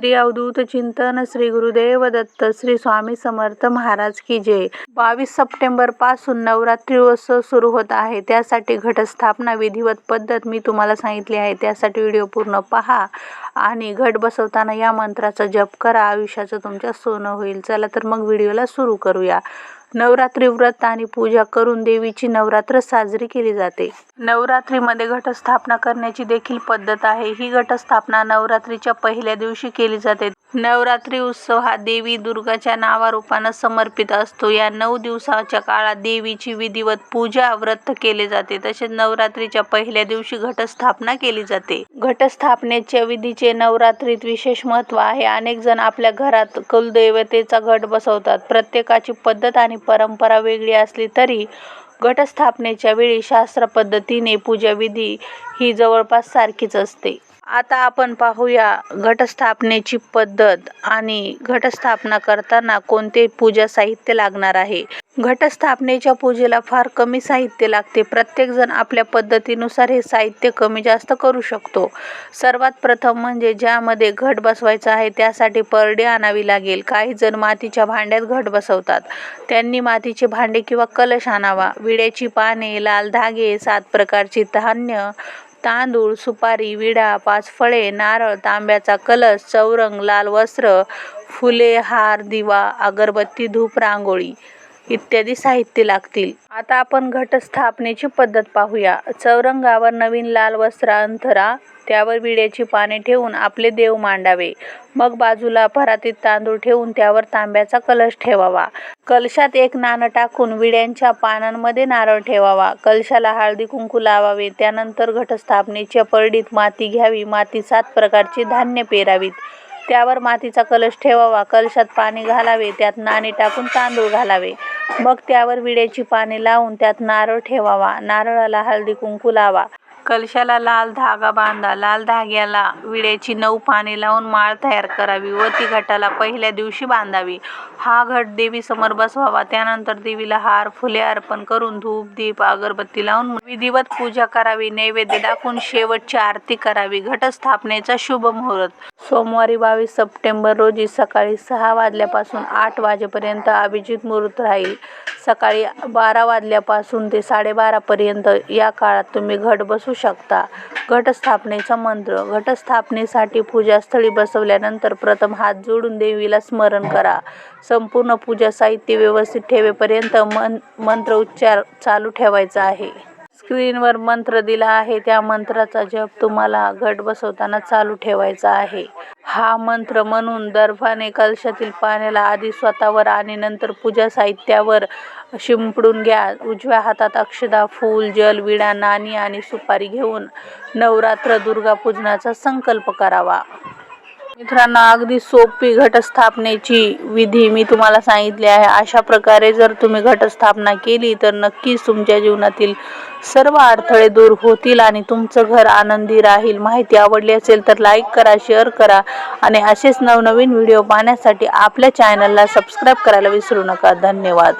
श्री अवधूत चिंतन श्री गुरुदेव दत्त श्री स्वामी समर्थ महाराज की जय. बावीस सप्टेंबरपासून नवरात्री उत्सव सुरू होत आहे. त्यासाठी घटस्थापना विधिवत पद्धत मी तुम्हाला सांगितली आहे. त्यासाठी व्हिडिओ पूर्ण पहा आणि घट बसवताना या मंत्राचा जप करा. आयुष्याचं तुमच्या सोनं होईल. चला तर मग व्हिडिओला सुरू करूया. नवरात्री व्रत आणि पूजा करून देवीची नवरात्र साजरी केली जाते. नवरात्रीमध्ये घटस्थापना करण्याची देखील पद्धत आहे. ही घटस्थापना नवरात्रीच्या पहिल्या दिवशी केली जाते. नवरात्री उत्सव हा देवी दुर्गाच्या नावारूपानं समर्पित असतो. या नऊ दिवसाच्या काळात देवीची विधिवत पूजा व्रत केले जाते. तसेच नवरात्रीच्या पहिल्या दिवशी घटस्थापना केली जाते. घटस्थापनेच्या विधीचे नवरात्रीत विशेष महत्त्व आहे. अनेक जण आपल्या घरात कुलदैवतेचा घट बसवतात. प्रत्येकाची पद्धत आणि परंपरा वेगळी असली तरी घटस्थापनेच्या वेळी शास्त्र पद्धतीने पूजाविधी ही जवळपास सारखीच असते. आता आपण पाहूया घटस्थापनेची पद्धत आणि घटस्थापना करताना कोणते पूजा साहित्य लागणार आहे? घटस्थापनेच्या पूजेला फार कमी साहित्य लागते. प्रत्येकजण आपल्या पद्धतीनुसार हे साहित्य कमी जास्त करू शकतो. सर्वात प्रथम म्हणजे ज्यामध्ये घट बसवायचा आहे त्यासाठी परडे आणावी लागेल. काही जण मातीच्या भांड्यात घट बसवतात. त्यांनी मातीचे भांडे किंवा कलश आणावा. विड्याची पाने लाल धागे सात प्रकारची धान्य तांदूळ सुपारी विडा पाचफळे नारळ तांब्याचा कलश चौरंग लाल वस्त्र फुले हार दिवा अगरबत्ती धूप रांगोळी. इत्यादी साहित्य लागतील. आता आपण घटस्थापनेची पद्धत पाहूया. चौरंगावर नवीन लाल वस्त्र अंथरा त्यावर विड्याची पाने ठेवून आपले देव मांडावे. मग बाजूला परातीत तांदूळ ठेवून त्यावर तांब्याचा कलश ठेवावा. कलशात एक नाणं टाकून विड्यांच्या पानांमध्ये नारळ ठेवावा. कलशाला हळदी कुंकू लावावे. त्यानंतर घटस्थापनेच्या परडीत माती घ्यावी. माती सात प्रकारची धान्य पेरावीत. त्यावर मातीचा कलश ठेवावा. कलशात पाणी घालावे. त्यात नाणे टाकून तांदूळ घालावे. मग त्यावर विड्याची पाने लावून त्यात नारळ ठेवावा. नारळाला हळदी कुंकू लावा. कलशाला लाल धागा बांधा. लाल धाग्याला विड्याची नऊ पाने लावून माळ तयार करावी व ती घटाला पहिल्या दिवशी बांधावी. हा घट देवी समोर बसवावा. त्यानंतर देवीला हार फुले अर्पण करून धूप दीप अगरबत्ती लावून विधिवत पूजा करावी. नैवेद्य दाखवून शेवटची आरती करावी. घटस्थापनेचा शुभ मुहूर्त. सोमवारी बावीस सप्टेंबर रोजी सकाळी सहा वाजल्यापासून आठ वाजेपर्यंत अभिजित मुहूर्त राहील. सकाळी बारा वाजल्यापासून ते साडेबारापर्यंत या काळात तुम्ही घट असू शकता. घटस्थापनेचा मंत्र. घटस्थापनेसाठी पूजास्थळी बसवल्यानंतर प्रथम हात जोडून देवीला स्मरण करा. संपूर्ण पूजा साहित्य व्यवस्थित ठेवेपर्यंत मन मंत्र उच्चार चालू ठेवायचा आहे. स्क्रीनवर मंत्र दिला आहे. त्या मंत्राचा जप तुम्हाला घट बसवताना चालू ठेवायचा आहे. हा मंत्र म्हणून दर्भाने कलशातील पाण्याला आधी स्वतःवर आणि नंतर पूजा साहित्यावर शिंपडून घ्या. उजव्या हातात अक्षदा फूल जल विडा नाणी आणि सुपारी घेऊन नवरात्र दुर्गा पूजनाचा संकल्प करावा. मित्रांनो अगदी सोपी घटस्थापनेची विधी मी तुम्हाला सांगितली आहे. अशा प्रकारे जर तुम्ही घटस्थापना केली तर नक्कीच तुमच्या जीवनातील सर्व अडथळे दूर होतील आणि तुमचं घर आनंदी राहील. माहिती आवडली असेल तर लाईक करा शेअर करा आणि असेच नवनवीन व्हिडिओ पाहण्यासाठी आपल्या चॅनलला सबस्क्राईब करायला विसरू नका. धन्यवाद.